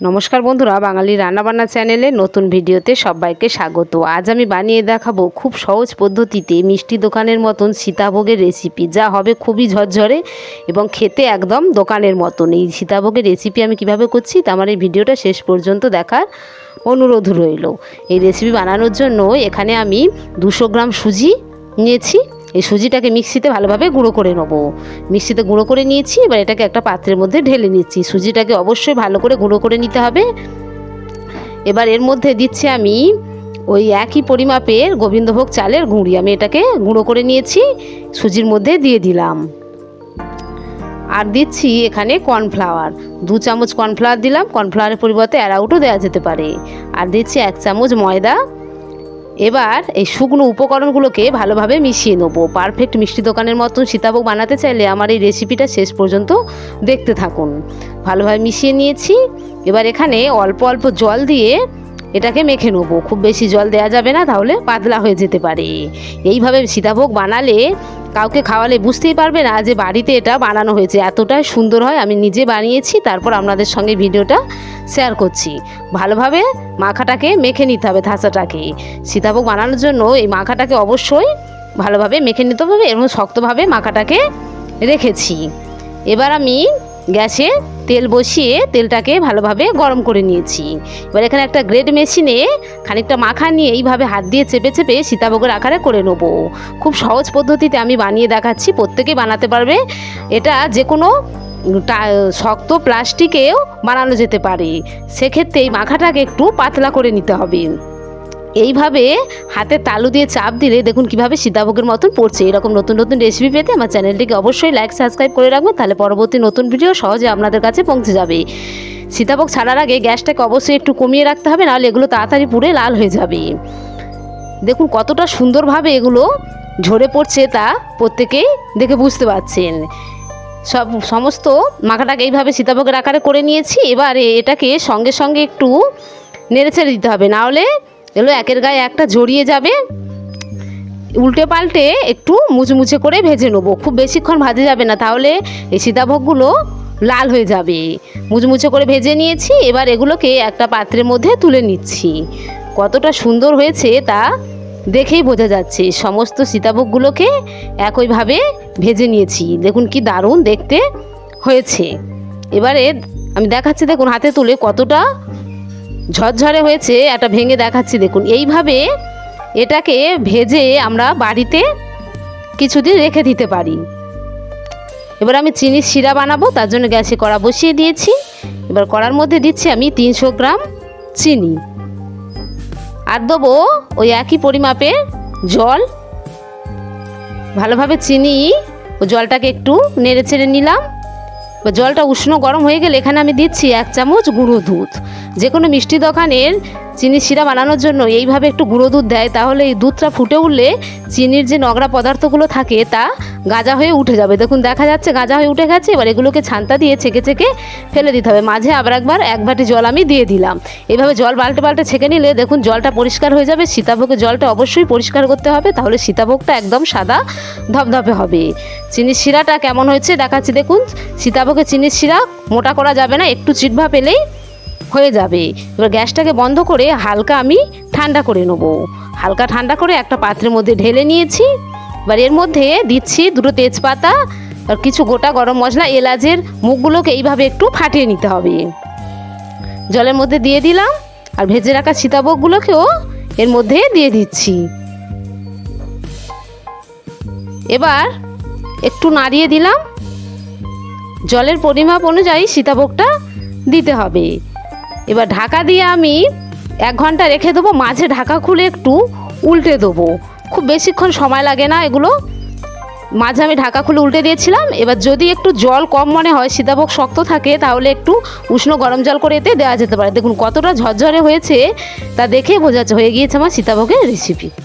নমস্কার বন্ধুরা, বাঙালি রান্নাবান্না চ্যানেলে নতুন ভিডিওতে সবাইকে স্বাগত। আজ আমি বানিয়ে দেখাবো খুব সহজ পদ্ধতিতে মিষ্টি দোকানের মতন সীতাভোগের রেসিপি যা হবে খুবই ঝরঝরে এবং খেতে একদম দোকানের মতন। এই সীতাভোগের রেসিপি আমি কীভাবে করছি তা আমার এই ভিডিওটা শেষ পর্যন্ত দেখার অনুরোধ রইল। এই রেসিপি বানানোর জন্য এখানে আমি দুশো গ্রাম সুজি নিয়েছি। এই সুজিটাকে মিক্সিতে ভালোভাবে গুঁড়ো করে নেব। মিক্সিতে গুঁড়ো করে নিয়েছি, এবার এটাকে একটা পাত্রের মধ্যে ঢেলে নিচ্ছি। সুজিটাকে অবশ্যই ভালো করে গুঁড়ো করে নিতে হবে। এবার এর মধ্যে দিচ্ছি আমি ওই একই পরিমাপের গোবিন্দভোগ চালের গুঁড়ি। আমি এটাকে গুঁড়ো করে নিয়েছি, সুজির মধ্যে দিয়ে দিলাম। আর দিচ্ছি এখানে কর্নফ্লাওয়ার। দু চামচ কর্নফ্লাওয়ার দিলাম, কর্নফ্লাওয়ারের পরিবর্তে অ্যারাউটও দেওয়া যেতে পারে। আর দিচ্ছি এক চামচ ময়দা এবার এই শুকনো উপকরণগুলোকে ভালোভাবে মিশিয়ে নেব। পারফেক্ট মিষ্টি দোকানের মতন সীতাভোগ বানাতে চাইলে আমার এই রেসিপিটা শেষ পর্যন্ত দেখতে থাকুন। ভালোভাবে মিশিয়ে নিয়েছি। এবার এখানে অল্প অল্প জল দিয়ে এটাকে মেখে নেব। খুব বেশি জল দেওয়া যাবে না, তাহলে পাতলা হয়ে যেতে পারে। এইভাবে সীতাভোগ বানালে কাউকে খাওয়ালে বুঝতেই পারবে না যে বাড়িতে এটা বানানো হয়েছে। এতটাই সুন্দর হয়, আমি নিজে বানিয়েছি, তারপর আপনাদের সঙ্গে ভিডিওটা শেয়ার করছি। ভালোভাবে মাখাটাকে মেখে নিতে হবে থাসাটাকে সীতাভোগ বানানোর জন্য এই মাখাটাকে অবশ্যই ভালোভাবে মেখে নিতে হবে এবং শক্তভাবে মাখাটাকে রেখেছি। এবার আমি গ্যাসে তেল বসিয়ে তেলটাকে ভালোভাবে গরম করে নিয়েছি। এবার এখানে একটা গ্রেড মেশিনে খানিকটা মাখা নিয়ে এইভাবে হাত দিয়ে চেপে চেপে সীতাভোগের আকারে করে নেব। খুব সহজ পদ্ধতিতে আমি বানিয়ে দেখাচ্ছি, প্রত্যেকেই বানাতে পারবে। এটা যে কোনো শক্ত প্লাস্টিকেও বানানো যেতে পারে। সেক্ষেত্রে এই মাখাটাকে একটু পাতলা করে নিতে হবে। এইভাবে হাতে তালু দিয়ে চাপ দিলে দেখুন কীভাবে সীতাভোগের মতন পড়ছে। এরকম নতুন নতুন রেসিপি পেতে আমার চ্যানেলটিকে অবশ্যই লাইক সাবস্ক্রাইব করে রাখবেন, তাহলে পরবর্তী নতুন ভিডিও সহজে আপনাদের কাছে পৌঁছে যাবে। সীতাভোগ ছাড়ার আগে গ্যাসটাকে অবশ্যই একটু কমিয়ে রাখতে হবে, নাহলে এগুলো তাড়াতাড়ি পুড়ে লাল হয়ে যাবে। দেখুন কতটা সুন্দরভাবে এগুলো ঝরে পড়ছে তা প্রত্যেকেই দেখে বুঝতে পারছেন। সব, সমস্ত মাখাটাকে এইভাবে সীতাভোগের আকারে করে নিয়েছি, এবারে এটাকে সঙ্গে সঙ্গে একটু নেড়ে ছেড়ে দিতে হবে, নাহলে এগুলো একের গায়ে একটা জড়িয়ে যাবে। উল্টে পাল্টে একটু মুচমুচে করে ভেজে নেব। খুব বেশিক্ষণ ভাজে যাবে না, তাহলে এই সীতাভোগগুলো লাল হয়ে যাবে। মুচমুচে করে ভেজে নিয়েছি, এবার এগুলোকে একটা পাত্রের মধ্যে তুলে নিচ্ছি। কতটা সুন্দর হয়েছে তা দেখেই বোঝা যাচ্ছে। সমস্ত সীতাভোগগুলোকে একইভাবে ভেজে নিয়েছি। দেখুন কি দারুণ দেখতে হয়েছে। এবারে আমি দেখাচ্ছি দেখুন হাতে তুলে কতটা ঝরঝরে হয়েছে একটা ভেঙে দেখাচ্ছি, দেখুন। এইভাবে এটাকে ভেজে আমরা বাড়িতে কিছুদিন রেখে দিতে পারি। এবার আমি চিনির শিরা বানাবো, তার জন্য গ্যাসে কড়া বসিয়ে দিয়েছি। এবার কড়ার মধ্যে দিচ্ছি আমি তিনশো গ্রাম চিনি। আর দেবো ওই একই পরিমাপে জল। ভালোভাবে চিনি, ও জলটাকে একটু নেড়ে ছেড়ে নিলাম। জলটা উষ্ণ গরম হয়ে গেলে এখানে আমি দিচ্ছি এক চামচ গুঁড়ো দুধ। যে কোনো মিষ্টি দোকানের চিনি শিরা বানানোর জন্য এইভাবে একটু গুঁড়ো দুধ দেয়, তাহলে এই দুধটা ফুটে উঠলে চিনির যে নগরা পদার্থগুলো থাকে তা গাজা হয়ে উঠে যাবে। দেখুন, দেখা যাচ্ছে গাজা হয়ে উঠে গেছে, এবার এগুলোকে ছান্তা দিয়ে ছেঁকে ছেঁকে ফেলে দিতে হবে। মাঝে আবার একবার এক বাটি জল আমি দিয়ে দিলাম। এইভাবে জল বাল্টে বাল্টে ছেঁকে নিলে দেখুন, জলটা পরিষ্কার হয়ে যাবে। সীতাভোগের জলটা অবশ্যই পরিষ্কার করতে হবে, তাহলে সীতাভোগটা একদম সাদা ধপধপে হবে। চিনির শিরাটা কেমন হয়েছে দেখাচ্ছি, দেখুন। সীতাভোগের চিনির শিরা মোটা করা যাবে না, একটু চিটভা পেলেই হয়ে যাবে। এবার গ্যাসটাকে বন্ধ করে হালকা আমি ঠান্ডা করে নেব। হালকা ঠান্ডা করে একটা পাত্রের মধ্যে ঢেলে নিয়েছি। এবার এর মধ্যে দিচ্ছি দুটো তেজপাতা আর কিছু গোটা গরম মশলা, এলাচের মুখগুলোকে এইভাবে একটু ফাটিয়ে নিতে হবে। জলের মধ্যে দিয়ে দিলাম আর ভেজে রাখা সীতাভোগগুলোকেও এর মধ্যে দিয়ে দিচ্ছি। এবার একটু নাড়িয়ে দিলাম। জলের পরিমাপ অনুযায়ী সীতাভোগটা দিতে হবে। এবার ঢাকা দিয়ে আমি এক ঘণ্টা রেখে দেবো, মাঝে ঢাকা খুলে একটু উল্টে দেবো। খুব বেশিক্ষণ সময় লাগে না এগুলো। মাঝে আমি ঢাকা খুলে উল্টে দিয়েছিলাম। এবার যদি একটু জল কম মনে হয়, সীতাভোগ শক্ত থাকে, তাহলে একটু উষ্ণ গরম জল করে এতে দেওয়া যেতে পারে। দেখুন কতটা ঝরঝরে হয়েছে, তা দেখে বোঝা হয়ে গিয়েছে আমার সীতাভোগের রেসিপি